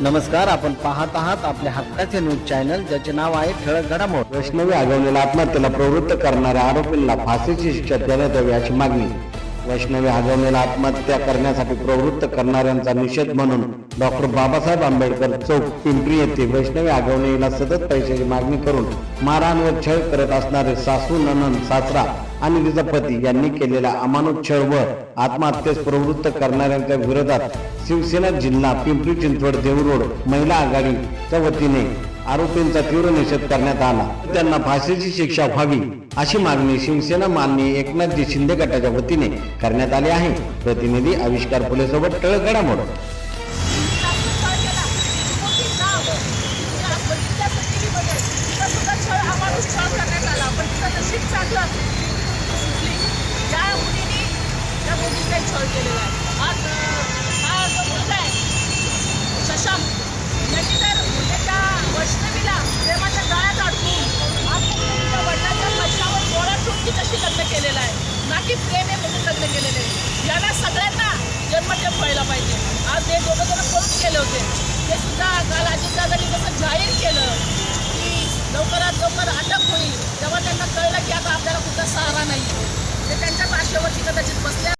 नमस्कार आपण पाहत आहात आपल्या हक्काचे न्यूज चॅनल ज्याचे नाव आहे ठळक घडामोड. वैष्णवी आगवलेल्या आत्महत्येला प्रवृत्त करणाऱ्या आरोपींना फाशीची शिक्षा देण्यात यावी अशी मागणी. वैष्णवी आगवलेला आत्महत्या करण्यासाठी प्रवृत्त करणाऱ्यांचा निषेध म्हणून डॉक्टर बाबासाहेब आंबेडकर चौक पिंपरी येथे वैष्णवी आगवणीला सतत पैशाची मागणी करून मारहाण व छळ करत असणारे सासू ननन सासरा आणि तिचा पती यांनी केलेल्या अमानुष व आत्महत्येस प्रवृत्त करणाऱ्यांच्या विरोधात शिवसेना जिल्हा पिंपरी चिंचवड देवरोड महिला आघाडीच्या वतीने आरोपींचा तीव्र निषेध करण्यात आला. त्यांना फाशीची शिक्षा व्हावी अशी मागणी शिवसेना माननीय एकनाथजी शिंदे गटाच्या वतीने करण्यात आली आहे. प्रतिनिधी आविष्कार फुलेसोबत टळ घडामोड. सॉल्व केलेला आहे. आज हा जो मुलगा आहे शशांक यांनी तर एका वैष्णवीला प्रेमाच्या गाळ्यात अडकून आत्महत्येच्या वडिलांच्या पैशावर डोळा ठोकी तशी लग्न केलेलं आहे ना की प्रेम आहे म्हणून लग्न केलेलं आहे सगळ्यांना जन्मठेप व्हायला पाहिजे. आज ते दोघं जण करून केले होते. ते सुद्धा काल अजितदादांनी कसं जाहीर केलं की लवकरात लवकर अटक होईल तेव्हा त्यांना कळलं की आता आपल्याला कुठला सहारा नाही ते त्यांच्याच आशेवरती कदाचित बसल्या